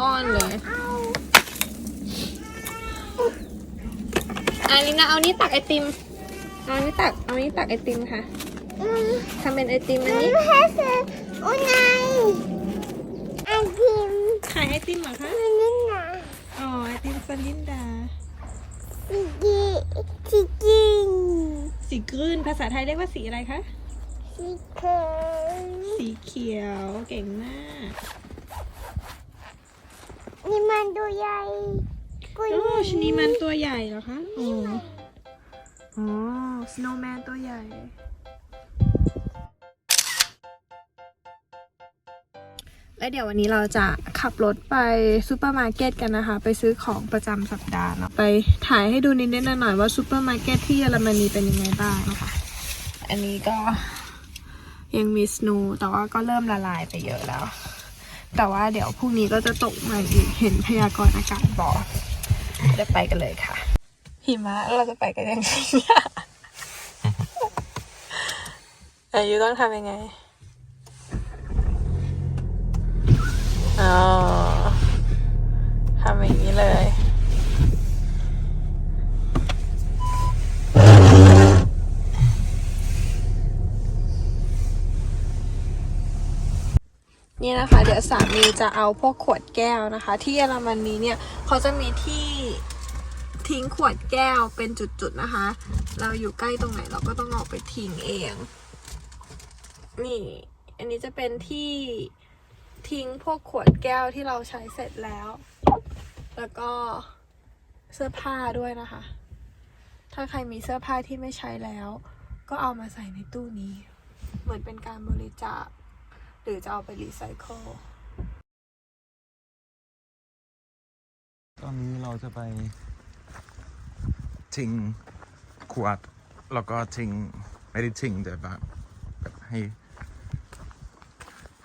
ก้อนเลยอันนี้นะเอานี่ตักไอติม เอานี่ตัก เอานี่ตักไอติมค่ะทำเป็นไอติมอันนี้แค่ซื้ออุไงไอติมขายไอติมเหรอคะมันนี่นะอ๋อไอติมซันลินดาสีกีสีกินสีกรื่นภาษาไทยเรียกว่าสีอะไรคะ สีเคยสีเขียว เก่งมาก นี่มันดูใหญ่กุยโอ้ชะนีมันตัวใหญ่เหรอคะอ๋ออ๋อสโนว์แมนตัวใหญ่ และเดี๋ยววันนี้เราจะขับรถไปซูเปอร์มาร์เก็ตกันนะคะ ไปซื้อของประจำสัปดาห์เนาะไปถ่ายให้ดูนิดๆหน่อยๆว่าซูเปอร์มาร์เก็ตที่เยอรมนีเป็นยังไงบ้างนะคะ อันนี้ก็ยังมีสโนว์แต่ว่าก็เริ่มละลายไปเยอะแล้ว แต่ว่าเดี๋ยวพรุ่งนี้ก็จะตกมาอีกเห็นพยากรณ์อากาศบอกเดี๋ยวไปกันเลยค่ะ หิมะเราจะไปกันยังไงเนี่ยอายุต้องทำยังไงอ๋อทำอย่างนี้เลย นี่นะคะ เดี๋ยวสามีจะเอาพวกขวดแก้วนะคะ ที่เยอรมนีเนี่ยเขาจะมีที่ทิ้งขวดแก้วเป็นจุดๆนะคะ เราอยู่ใกล้ตรงไหนเราก็ต้องออกไปทิ้งเอง นี่ อันนี้จะเป็นที่ทิ้งพวกขวดแก้วที่เราใช้เสร็จแล้ว แล้วก็เสื้อผ้าด้วยนะคะ ถ้าใครมีเสื้อผ้าที่ไม่ใช้แล้ว ก็เอามาใส่ในตู้นี้ เหมือนเป็นการบริจาค หรือจะเอาไปรีไซเคิลตอนนี้เราจะไปทิ้งขวด แล้วก็ทิ้งไม่ได้ทิ้งแต่แบบแบบให้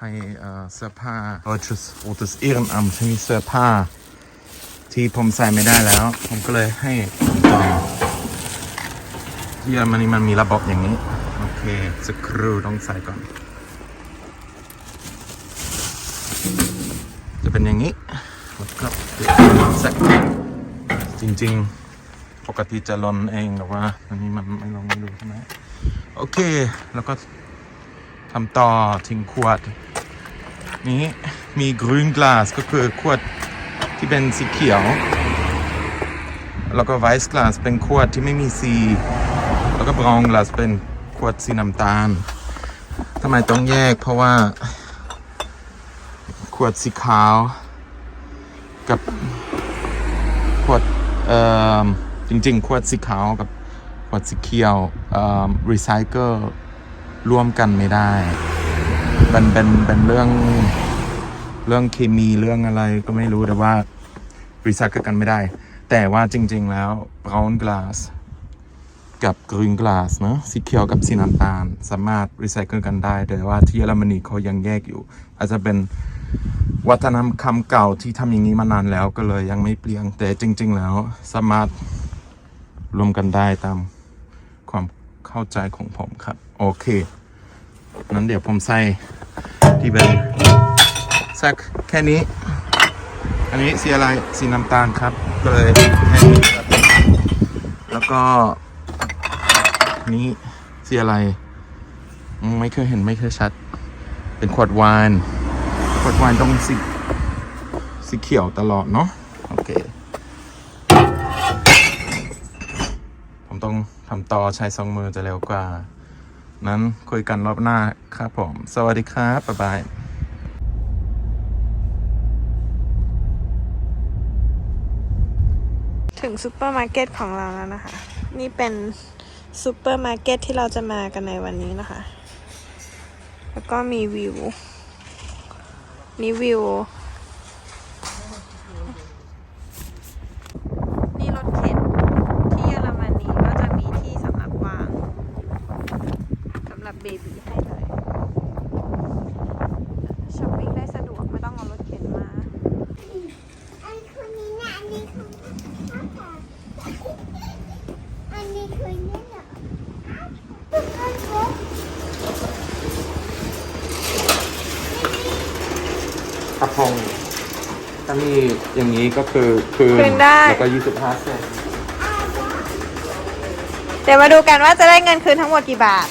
ให้เสื้อผ้า Deutsches Rotes Ehrenamt มีเสื้อผ้า ที่ผมใส่ไม่ได้แล้ว ผมก็เลยให้ต่อที่เยอรมนีมันมีระบบอย่างนี้ โอเคสักครู่ต้องใส่ก่อน จะเป็นอย่างนี้แล้วก็ใส่จริงๆ ปกติจะลนเองแต่ว่าอันนี้มันไม่ลงไม่รู้ใช่ไหมโอเค แล้วก็ทำต่อทิ้งขวด นี้มีกรีนกลาสก็คือขวดที่เป็นสีเขียว แล้วก็ไวส์กลาสเป็นขวดที่ไม่มีสี แล้วก็บราวน์กลาสเป็นขวดสีน้ำตาลทำไมต้องแยกเพราะว่า ขวดสีขาว กับขวดเอ่อจริง ๆ ขวดสีขาวกับขวดสีเขียวเอ่อรีไซเคิลร่วมกันไม่ได้เป็นเป็นเป็นเรื่องเรื่องเคมีเรื่องอะไรก็ไม่รู้แต่ว่ารีไซเคิลกันไม่ได้ แต่ว่าจริง ๆ แล้ว brown glass กับ green glass เนะสีเขียวกับสีน้ำตาล สามารถรีไซเคิลกันได้ แต่ว่าที่เยอรมนีเขายังแยกอยู่ อาจจะเป็น วัฒนธรรมเก่าที่ทำอย่างนี้มานานแล้วก็เลยยังไม่เปลี่ยนแต่จริง ๆ แล้วสามารถรวมกันได้ตามความเข้าใจของผมครับ โอเค นั้นเดี๋ยวผมใส่ที่เป็นสักแค่นี้ อันนี้สีอะไรสีน้ำตาลครับ ก็เลยแค่นี้ครับแล้วก็นี้สีอะไร ไม่เคยเห็นไม่เคยชัด เป็นขวดไวน์ ขวดไวน์ต้องสีสีเขียวตลอดเนาะโอเค ผมต้องทำต่อใช้สองมือจะเร็วกว่า นั้นคุยกันรอบหน้าครับผม สวัสดีครับ บ๊ายบายถึงซูเปอร์มาร์เก็ตของเราแล้วนะคะ นี่เป็นซูเปอร์มาร์เก็ตที่เราจะมากันในวันนี้นะคะ แล้วก็มีวิว นี่วิว นี่รถเข็นที่เยอรมนีก็จะมีที่สำหรับวางสำหรับเบบีให้เลยช้อปปิ้งได้สะดวกไม่ต้องเอารถเข็นมา อันคนนี้นะอันนี้คืออันนี้คือนี่เหรอตุ๊กตาเล็ก ก ระพงกระามีอย่างนี้ก็คือคืนคืนได้ แล้วก็ยี่สิบห้าเซนเดี๋ยวมาดูกันว่าจะได้เงินคืนทั้งหมดกี่บาท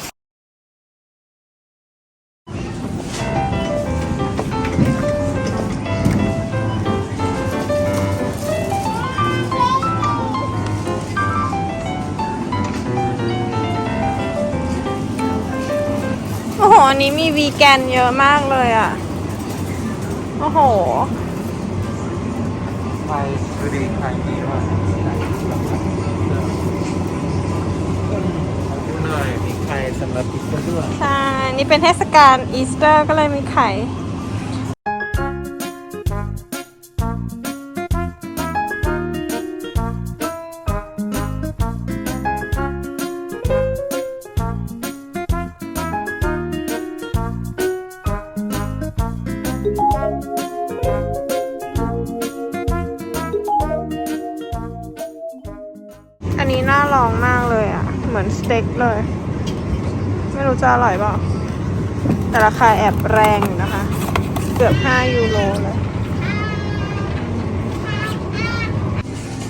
โอ้โห อันนี้มีวีแกนเยอะมากเลยอะ โอ้โห ไฟดูดีไฟดีมากดูหน่อยมีไข่สำหรับอีกคนด้วย ใช่ นี่เป็นเทศกาลอีสเตอร์ก็เลยมีไข่ เหมือนสเต็กเลย ไม่รู้จะอร่อยเปล่าแต่ราคาแอบแรงอยู่นะคะ เกือบ 5 ยูโรเลย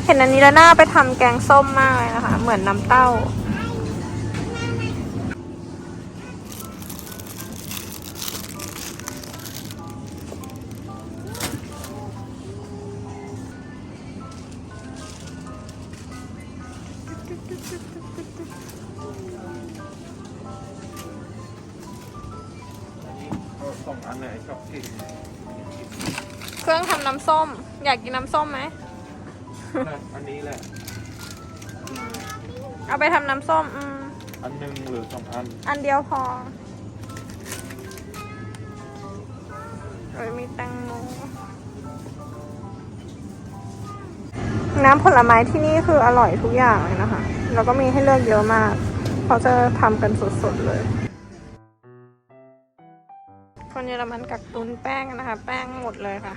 เห็นอันนี้แล้วน่าไปทำแกงส้มมากเลยนะคะ เหมือนน้ำเต้า สองอันไหนชอบกินเครื่องทำน้ำส้ม อยากกินน้ำส้มไหมอันนี้แหละ เอาไปทำน้ำส้ม อืม อันหนึ่งหรือสองอัน อันเดียวพอเอ้ยมีแตงโม น้ำผลไม้ที่นี่คืออร่อยทุกอย่างเลยนะคะ แล้วก็มีให้เลือกเยอะมาก เขาจะทำกันสดๆเลยคนเยอรมันกักตุนแป้งนะคะ แป้งหมดเลยค่ะ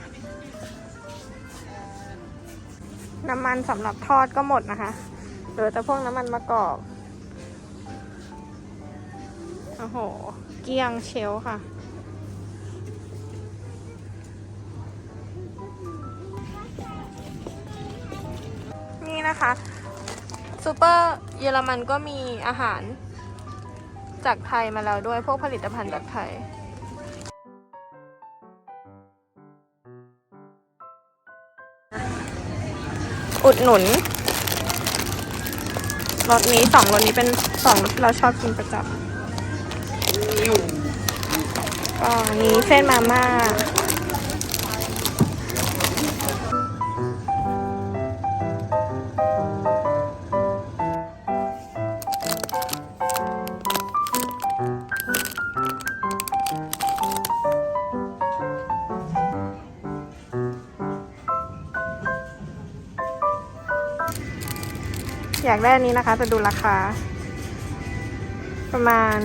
น้ำมันสำหรับทอดก็หมดนะคะเหลือแต่พวกน้ำมันมะกอกโอ้โห เกลี้ยงเชลค่ะ นี่นะคะซูเปอร์เยอรมันก็มีอาหารจากไทยมาแล้วด้วยพวกผลิตภัณฑ์จากไทย อุดหนุนรสนี้สองรสนี้เป็นสองรสที่เราชอบกินประจำก็อันนี้เส้นมาม่า อยากได้อันนี้นะคะ จะดูราคา ประมาณ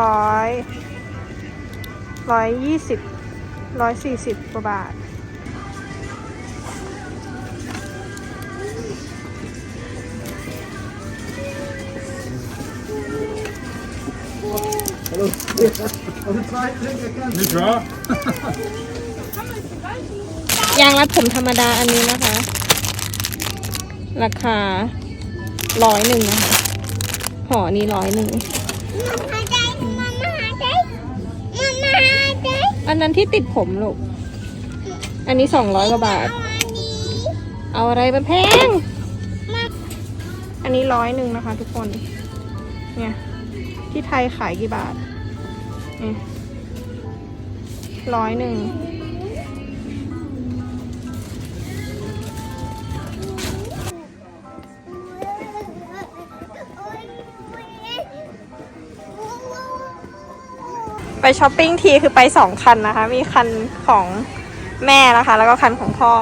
ร้อยร้อยยี่สิบร้อยสี่สิบกว่าบาทยางรัดผมธรรมดาอันนี้นะคะ ราคาร้อยหนึ่งนะคะห่อนี้ร้อยหนึ่งมาหาใจมาหาใจมาหาใจอันนั้นที่ติดผมลูก อันนี้สองร้อยกว่าบาท เอาอันนี้เอาอะไรมาแพงมาอันนี้ร้อยหนึ่งนะคะทุกคน เนี่ย ที่ไทยขายกี่บาทเนี่ยร้อยหนึ่ง ไปช้อปปิ้งทีคือไปสองคันนะคะ มีคันของแม่นะคะ แล้วก็คันของพ่อ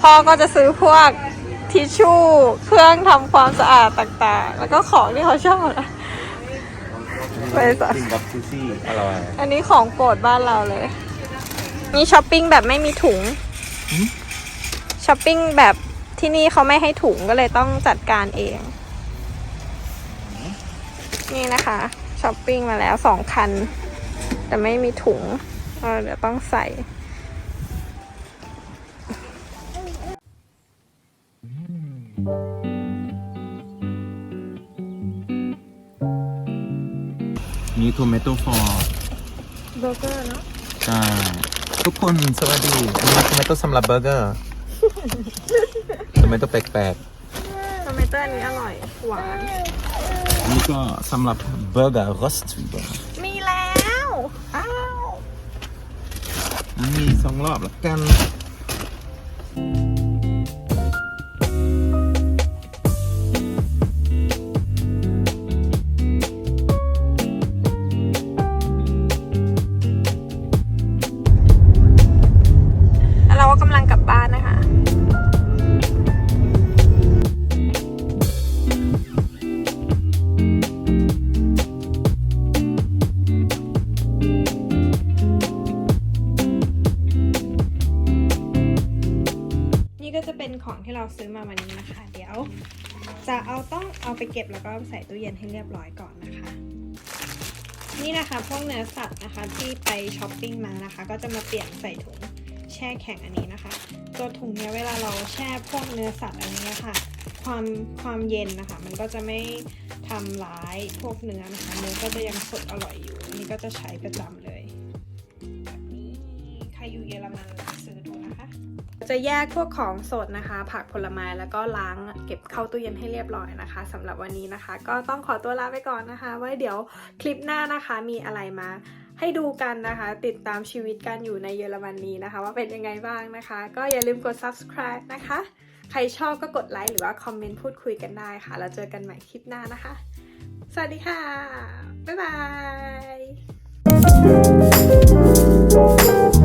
พ่อก็จะซื้อพวกทิชชู่ เครื่องทำความสะอาดต่างๆ แล้วก็ของที่เขาชอบนะ ไปสะกินกับซูซี่อร่อยอันนี้ของโปรดบ้านเราเลย นี่ช้อปปิ้งแบบไม่มีถุง ช้อปปิ้งแบบที่นี่เขาไม่ให้ถุงก็เลยต้องจัดการเอง นี่นะคะช้อปปิ้งมาแล้วสองคัน แต่ไม่มีถุงเดี๋ยวต้องใส่ นี่โทเมโต้ฟอร์เบอร์เกอร์เนาะใช่ทุกคนสวัสดีนี่โทเมโต้สำหรับเบอร์เกอร์โทเมโต้แปลกๆโทเมโต้อันนี้อร่อย หวาน นี่ก็สำหรับเบอร์เกอร์รสตูเบอร์ มีสองรอบแล้วกัน จะเอาต้องเอาไปเก็บแล้วก็ใส่ตู้เย็นให้เรียบร้อยก่อนนะคะ นี่นะคะพวกเนื้อสัตว์นะคะที่ไปช้อปปิ้งมานะคะ ก็จะมาเปลี่ยนใส่ถุงแช่แข็งอันนี้นะคะ ตัวถุงเนี้ยเวลาเราแช่พวกเนื้อสัตว์อันนี้ค่ะ ความความเย็นนะคะ มันก็จะไม่ทำร้ายพวกเนื้อนะคะเนื้อก็จะยังสดอร่อยอยู่ อันนี้ก็จะใช้ประจำเลยแบบนี้ใครอยู่เยอรมันซื้อดูนะคะ จะแยกพวกของสดนะคะ ผักผลไม้แล้วก็ล้างเก็บเข้าตู้เย็นให้เรียบร้อยนะคะสำหรับวันนี้นะคะ ก็ต้องขอตัวลาไปก่อนนะคะ ไว้เดี๋ยวคลิปหน้านะคะมีอะไรมาให้ดูกันนะคะ ติดตามชีวิตกันอยู่ในเยอรมนีนะคะ ว่าเป็นยังไงบ้างนะคะ ก็อย่าลืมกด subscribe นะคะ ใครชอบก็กดไลค์หรือว่าคอมเมนต์พูดคุยกันได้ค่ะแล้วเจอกันใหม่คลิปหน้านะคะ สวัสดีค่ะ บ๊ายบาย